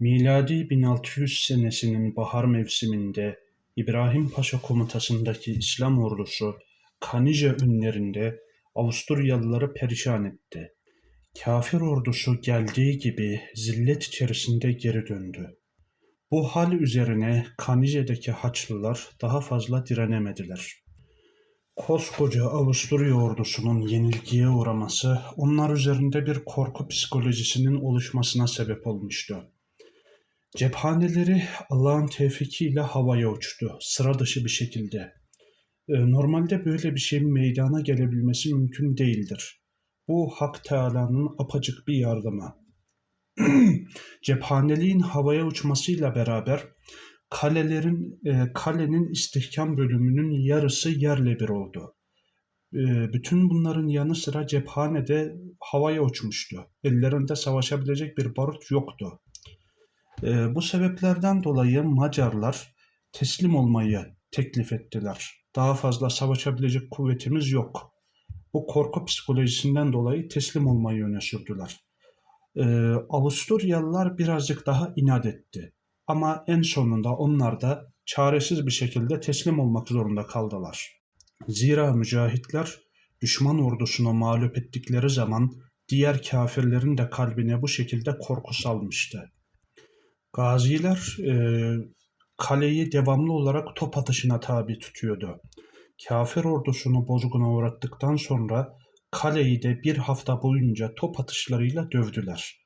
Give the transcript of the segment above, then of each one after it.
Miladi 1600 senesinin bahar mevsiminde İbrahim Paşa komutasındaki İslam ordusu Kanije önlerinde Avusturyalıları perişan etti. Kafir ordusu geldiği gibi zillet içerisinde geri döndü. Bu hal üzerine Kanije'deki Haçlılar daha fazla direnemediler. Koskoca Avusturya ordusunun yenilgiye uğraması onlar üzerinde bir korku psikolojisinin oluşmasına sebep olmuştu. Cephaneleri Allah'ın tevfikiyle havaya uçtu, sıra dışı bir şekilde. Ee, Normalde böyle bir şeyin meydana gelebilmesi mümkün değildir. Bu Hak Teâlâ'nın apacık bir yardımı. Cephaneliğin havaya uçmasıyla beraber kalelerin e, kalenin istihkam bölümünün yarısı yerle bir oldu. E, bütün bunların yanı sıra cephanede havaya uçmuştu. Ellerinde savaşabilecek bir barut yoktu. E, bu sebeplerden dolayı Macarlar teslim olmayı teklif ettiler. Daha fazla savaşabilecek kuvvetimiz yok. Bu korku psikolojisinden dolayı teslim olmayı öne sürdüler. Ee, Avusturyalılar birazcık daha inat etti. Ama en sonunda onlar da çaresiz bir şekilde teslim olmak zorunda kaldılar. Zira mücahitler düşman ordusunu mağlup ettikleri zaman diğer kafirlerin de kalbine bu şekilde korku salmıştı. Gaziler e, kaleyi devamlı olarak top atışına tabi tutuyordu. Kafir ordusunu bozguna uğrattıktan sonra kaleyi de bir hafta boyunca top atışlarıyla dövdüler.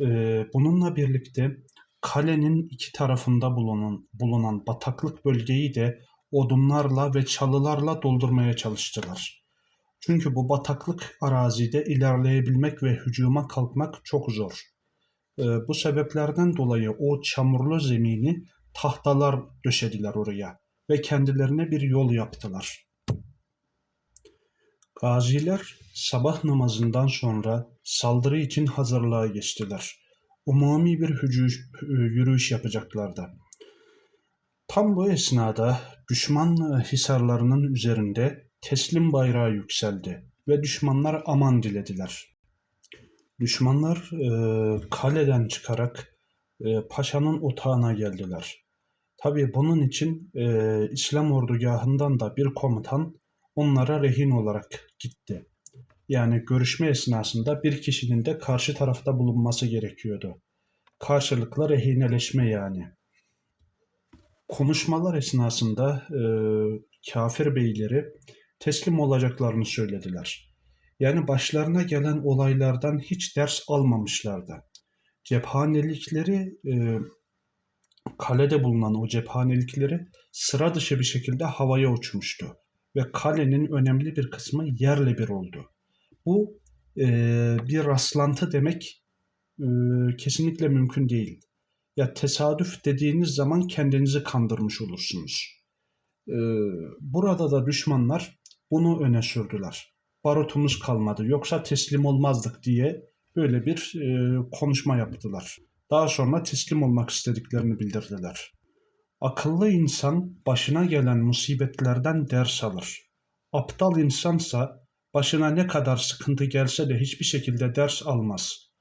Ee, bununla birlikte kalenin iki tarafında bulunan, bulunan bataklık bölgeyi de odunlarla ve çalılarla doldurmaya çalıştılar. Çünkü bu bataklık arazide ilerleyebilmek ve hücuma kalkmak çok zor. Ee, bu sebeplerden dolayı o çamurlu zemini tahtalar döşediler oraya ve kendilerine bir yol yaptılar. Gaziler sabah namazından sonra saldırı için hazırlığa geçtiler. Umumi bir hücü- yürüyüş yapacaklardı. Tam bu esnada düşman hisarlarının üzerinde teslim bayrağı yükseldi ve düşmanlar aman dilediler. Düşmanlar e, kaleden çıkarak e, paşanın otağına geldiler. Tabii bunun için e, İslam ordugahından da bir komutan onlara rehin olarak gitti. Yani görüşme esnasında bir kişinin de karşı tarafta bulunması gerekiyordu. Karşılıklı rehineleşme yani. Konuşmalar esnasında e, kafir beyleri teslim olacaklarını söylediler. Yani başlarına gelen olaylardan hiç ders almamışlardı. Cephanelikleri e, kalede bulunan o cephanelikleri sıra dışı bir şekilde havaya uçmuştu ve kalenin önemli bir kısmı yerle bir oldu. Bu e, bir rastlantı demek e, kesinlikle mümkün değil. Ya tesadüf dediğiniz zaman kendinizi kandırmış olursunuz. E, burada da düşmanlar bunu öne sürdüler. Barutumuz kalmadı yoksa teslim olmazdık diye böyle bir e, konuşma yaptılar. Daha sonra teslim olmak istediklerini bildirdiler. Akıllı insan başına gelen musibetlerden ders alır. Aptal insansa başına ne kadar sıkıntı gelse de hiçbir şekilde ders almaz.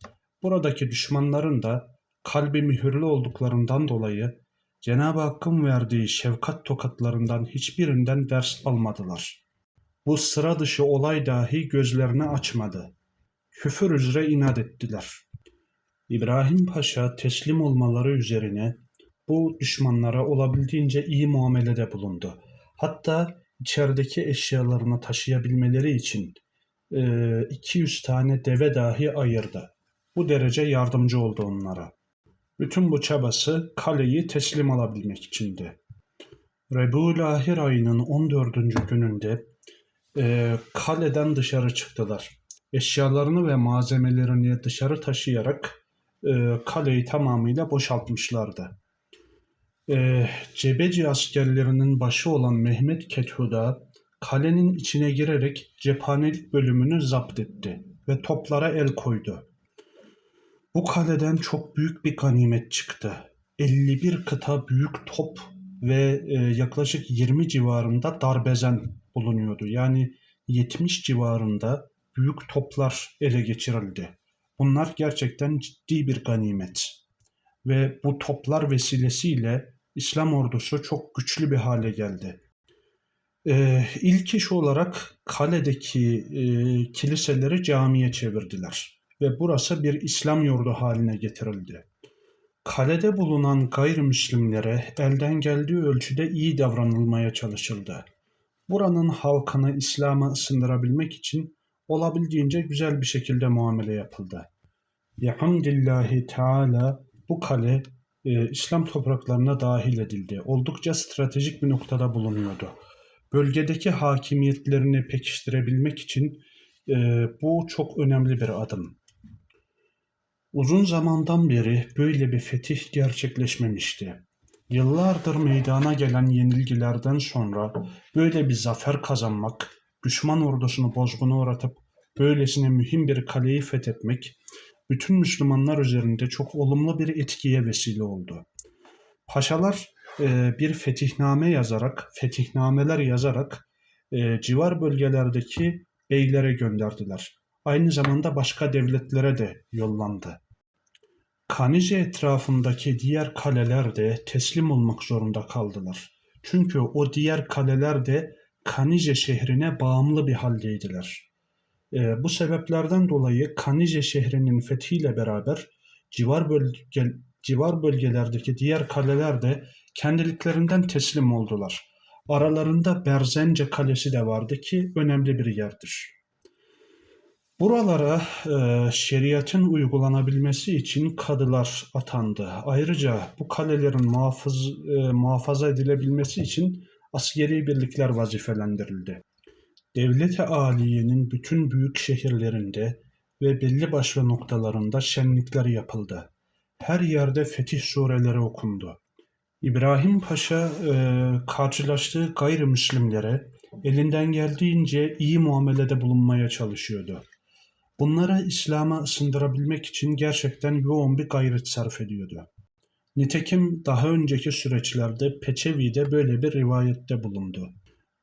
Buradaki düşmanların da kalbi mühürlü olduklarından dolayı Cenab-ı Hakk'ın verdiği şefkat tokatlarından hiçbirinden ders almadılar. Bu sıra dışı olay dahi gözlerini açmadı. Küfür üzere inat ettiler. İbrahim Paşa teslim olmaları üzerine bu düşmanlara olabildiğince iyi muamelede bulundu. Hatta içerideki eşyalarını taşıyabilmeleri için e, 200 tane deve dahi ayırdı. Bu derece yardımcı oldu onlara. Bütün bu çabası kaleyi teslim alabilmek içindi. Rebul-Ahir ayının 14. gününde e, kaleden dışarı çıktılar. Eşyalarını ve malzemelerini dışarı taşıyarak e, kaleyi tamamıyla boşaltmışlardı. E, Cebeci askerlerinin başı olan Mehmet Kethuda kalenin içine girerek cephanelik bölümünü zapt etti ve toplara el koydu. Bu kaleden çok büyük bir ganimet çıktı. 51 kıta büyük top ve e, yaklaşık 20 civarında darbezen bulunuyordu. Yani 70 civarında büyük toplar ele geçirildi. Bunlar gerçekten ciddi bir ganimet. ve bu toplar vesilesiyle İslam ordusu çok güçlü bir hale geldi. Ee, ilk iş olarak kaledeki e, kiliseleri camiye çevirdiler ve burası bir İslam yurdu haline getirildi. Kalede bulunan gayrimüslimlere elden geldiği ölçüde iyi davranılmaya çalışıldı. Buranın halkını İslam'a ısındırabilmek için olabildiğince güzel bir şekilde muamele yapıldı. Bihamdillahi Teala bu kale e, İslam topraklarına dahil edildi. Oldukça stratejik bir noktada bulunuyordu. Bölgedeki hakimiyetlerini pekiştirebilmek için e, bu çok önemli bir adım. Uzun zamandan beri böyle bir fetih gerçekleşmemişti. Yıllardır meydana gelen yenilgilerden sonra böyle bir zafer kazanmak, düşman ordusunu bozguna uğratıp böylesine mühim bir kaleyi fethetmek bütün Müslümanlar üzerinde çok olumlu bir etkiye vesile oldu. Paşalar e, bir fetihname yazarak, fetihnameler yazarak e, civar bölgelerdeki beylere gönderdiler. Aynı zamanda başka devletlere de yollandı. Kanice etrafındaki diğer kaleler de teslim olmak zorunda kaldılar. Çünkü o diğer kaleler de Kanice şehrine bağımlı bir haldeydiler. E, bu sebeplerden dolayı Kanice şehrinin fethiyle beraber civar, bölge, civar bölgelerdeki diğer kaleler de kendiliklerinden teslim oldular. Aralarında Berzence Kalesi de vardı ki önemli bir yerdir. Buralara e, şeriatın uygulanabilmesi için kadılar atandı. Ayrıca bu kalelerin muhafız, e, muhafaza edilebilmesi için askeri birlikler vazifelendirildi. Devlet-i Aliye'nin bütün büyük şehirlerinde ve belli başlı noktalarında şenlikler yapıldı. Her yerde fetih sureleri okundu. İbrahim Paşa e, karşılaştığı gayrimüslimlere elinden geldiğince iyi muamelede bulunmaya çalışıyordu. Bunları İslam'a ısındırabilmek için gerçekten yoğun bir gayret sarf ediyordu. Nitekim daha önceki süreçlerde Peçevi'de böyle bir rivayette bulundu.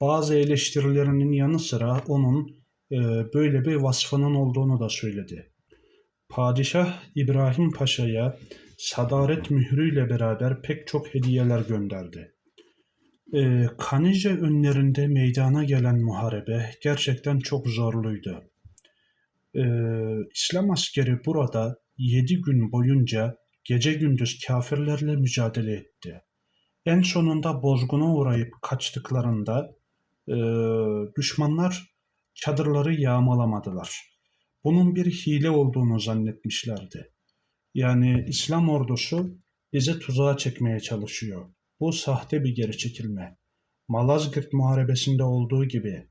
Bazı eleştirilerinin yanı sıra onun e, böyle bir vasfının olduğunu da söyledi. Padişah İbrahim Paşa'ya sadaret mührüyle beraber pek çok hediyeler gönderdi. E, Kanice önlerinde meydana gelen muharebe gerçekten çok zorluydu. E, İslam askeri burada yedi gün boyunca gece gündüz kafirlerle mücadele etti. En sonunda bozguna uğrayıp kaçtıklarında e, düşmanlar çadırları yağmalamadılar. Bunun bir hile olduğunu zannetmişlerdi. Yani İslam ordusu bizi tuzağa çekmeye çalışıyor. Bu sahte bir geri çekilme. Malazgirt Muharebesi'nde olduğu gibi,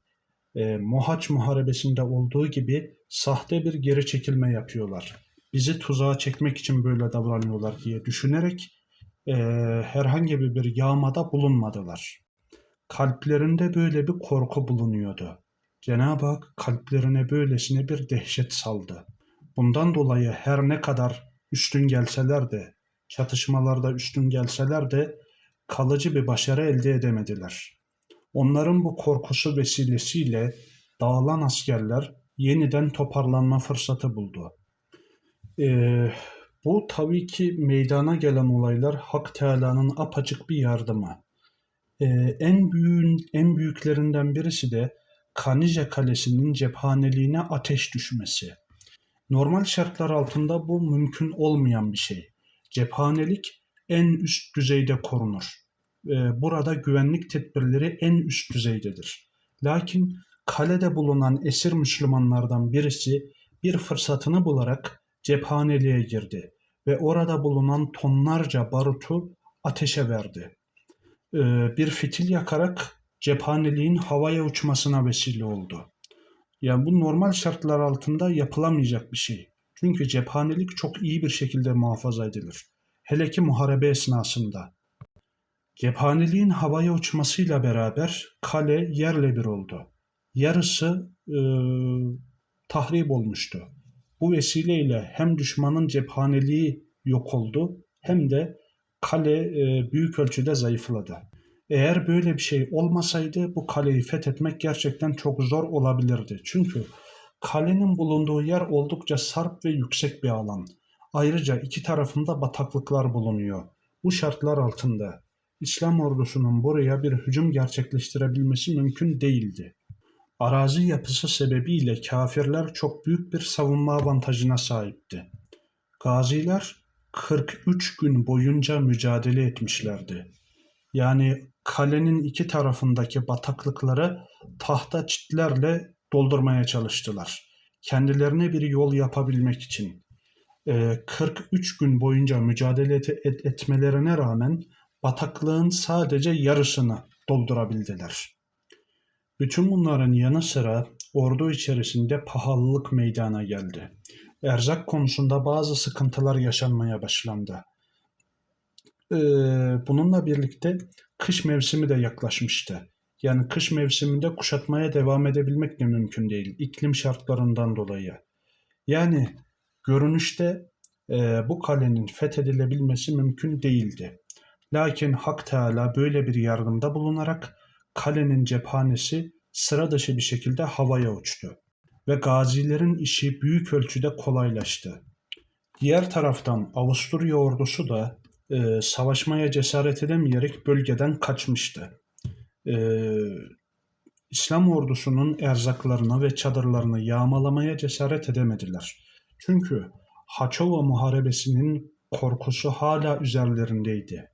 e, Mohaç Muharebesi'nde olduğu gibi sahte bir geri çekilme yapıyorlar. Bizi tuzağa çekmek için böyle davranıyorlar diye düşünerek e, herhangi bir yağmada bulunmadılar. Kalplerinde böyle bir korku bulunuyordu. Cenab-ı Hak kalplerine böylesine bir dehşet saldı. Bundan dolayı her ne kadar üstün gelseler de, çatışmalarda üstün gelseler de kalıcı bir başarı elde edemediler. Onların bu korkusu vesilesiyle dağılan askerler yeniden toparlanma fırsatı buldu. Ee, bu tabii ki meydana gelen olaylar Hak Teala'nın apaçık bir yardımı. Ee, en büyüğün en büyüklerinden birisi de Kanije Kalesi'nin cephaneliğine ateş düşmesi. Normal şartlar altında bu mümkün olmayan bir şey. Cephanelik en üst düzeyde korunur. Ee, burada güvenlik tedbirleri en üst düzeydedir. Lakin kalede bulunan esir Müslümanlardan birisi bir fırsatını bularak cephaneliğe girdi ve orada bulunan tonlarca barutu ateşe verdi. Ee, bir fitil yakarak cephaneliğin havaya uçmasına vesile oldu. Yani bu normal şartlar altında yapılamayacak bir şey. Çünkü cephanelik çok iyi bir şekilde muhafaza edilir. Hele ki muharebe esnasında. Cephaneliğin havaya uçmasıyla beraber kale yerle bir oldu. Yarısı e, tahrip olmuştu. Bu vesileyle hem düşmanın cephaneliği yok oldu hem de kale e, büyük ölçüde zayıfladı. Eğer böyle bir şey olmasaydı bu kaleyi fethetmek gerçekten çok zor olabilirdi. Çünkü kalenin bulunduğu yer oldukça sarp ve yüksek bir alan. Ayrıca iki tarafında bataklıklar bulunuyor. Bu şartlar altında İslam ordusunun buraya bir hücum gerçekleştirebilmesi mümkün değildi. Arazi yapısı sebebiyle kafirler çok büyük bir savunma avantajına sahipti. Gaziler 43 gün boyunca mücadele etmişlerdi. Yani kalenin iki tarafındaki bataklıkları tahta çitlerle doldurmaya çalıştılar. Kendilerine bir yol yapabilmek için. Ee, 43 gün boyunca mücadele et- et- etmelerine rağmen bataklığın sadece yarısını doldurabildiler. Bütün bunların yanı sıra ordu içerisinde pahalılık meydana geldi. Erzak konusunda bazı sıkıntılar yaşanmaya başlandı. Ee, bununla birlikte kış mevsimi de yaklaşmıştı. Yani kış mevsiminde kuşatmaya devam edebilmek de mümkün değil iklim şartlarından dolayı. Yani görünüşte e, bu kalenin fethedilebilmesi mümkün değildi. Lakin Hak Teala böyle bir yardımda bulunarak kalenin cephanesi sıra dışı bir şekilde havaya uçtu ve gazilerin işi büyük ölçüde kolaylaştı. Diğer taraftan Avusturya ordusu da e, savaşmaya cesaret edemeyerek bölgeden kaçmıştı. E, İslam ordusunun erzaklarını ve çadırlarını yağmalamaya cesaret edemediler. Çünkü Haçova muharebesinin korkusu hala üzerlerindeydi.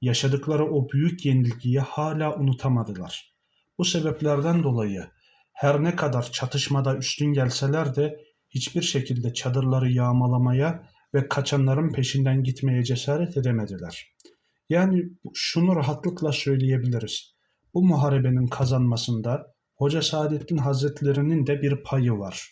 Yaşadıkları o büyük yenilgiyi hala unutamadılar. Bu sebeplerden dolayı her ne kadar çatışmada üstün gelseler de hiçbir şekilde çadırları yağmalamaya ve kaçanların peşinden gitmeye cesaret edemediler. Yani şunu rahatlıkla söyleyebiliriz. Bu muharebenin kazanmasında Hoca Saadettin Hazretlerinin de bir payı var.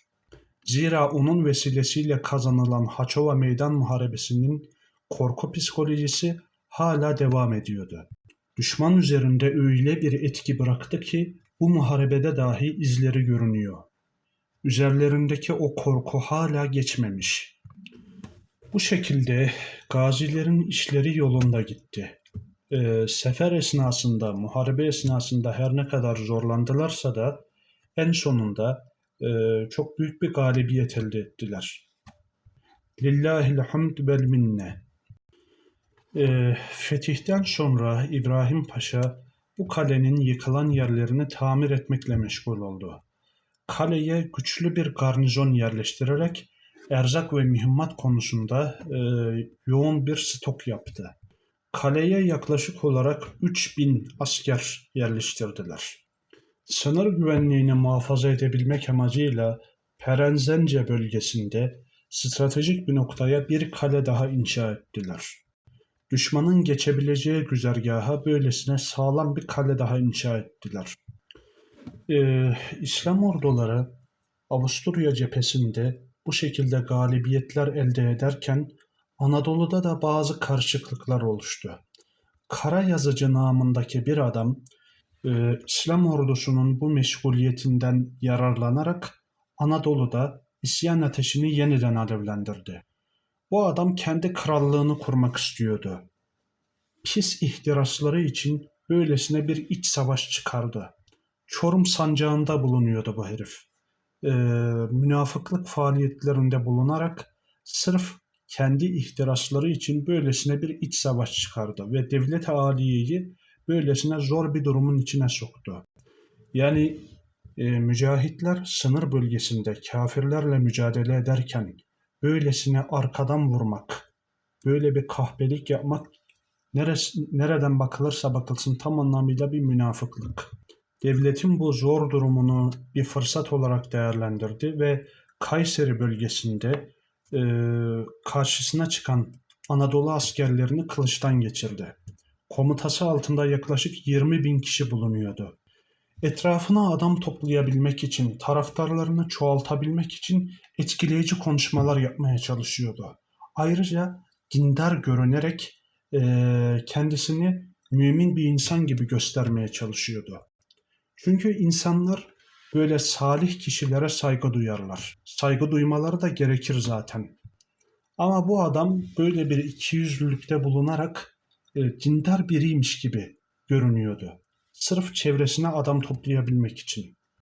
Zira onun vesilesiyle kazanılan Haçova Meydan Muharebesi'nin korku psikolojisi hala devam ediyordu. Düşman üzerinde öyle bir etki bıraktı ki bu muharebede dahi izleri görünüyor. Üzerlerindeki o korku hala geçmemiş. Bu şekilde gazilerin işleri yolunda gitti. Ee, sefer esnasında, muharebe esnasında her ne kadar zorlandılarsa da en sonunda e, çok büyük bir galibiyet elde ettiler. Lillahil hamd vel minne. Ee, fetihten sonra İbrahim Paşa bu kalenin yıkılan yerlerini tamir etmekle meşgul oldu. Kaleye güçlü bir garnizon yerleştirerek erzak ve mühimmat konusunda e, yoğun bir stok yaptı. Kaleye yaklaşık olarak 3000 asker yerleştirdiler. Sınır güvenliğini muhafaza edebilmek amacıyla Perenzence bölgesinde stratejik bir noktaya bir kale daha inşa ettiler. Düşmanın geçebileceği güzergaha böylesine sağlam bir kale daha inşa ettiler. Ee, İslam orduları Avusturya cephesinde bu şekilde galibiyetler elde ederken Anadolu'da da bazı karışıklıklar oluştu. Kara yazıcı namındaki bir adam e, İslam ordusunun bu meşguliyetinden yararlanarak Anadolu'da isyan ateşini yeniden alevlendirdi. Bu adam kendi krallığını kurmak istiyordu. Pis ihtirasları için böylesine bir iç savaş çıkardı. Çorum sancağında bulunuyordu bu herif. Ee, münafıklık faaliyetlerinde bulunarak sırf kendi ihtirasları için böylesine bir iç savaş çıkardı ve devlet aliyeyi böylesine zor bir durumun içine soktu. Yani e, mücahitler sınır bölgesinde kafirlerle mücadele ederken böylesine arkadan vurmak, böyle bir kahpelik yapmak neresi, nereden bakılırsa bakılsın tam anlamıyla bir münafıklık. Devletin bu zor durumunu bir fırsat olarak değerlendirdi ve Kayseri bölgesinde e, karşısına çıkan Anadolu askerlerini kılıçtan geçirdi. Komutası altında yaklaşık 20 bin kişi bulunuyordu. Etrafına adam toplayabilmek için, taraftarlarını çoğaltabilmek için etkileyici konuşmalar yapmaya çalışıyordu. Ayrıca dindar görünerek e, kendisini mümin bir insan gibi göstermeye çalışıyordu. Çünkü insanlar böyle salih kişilere saygı duyarlar. Saygı duymaları da gerekir zaten. Ama bu adam böyle bir ikiyüzlülükte bulunarak e, dindar biriymiş gibi görünüyordu. Sırf çevresine adam toplayabilmek için.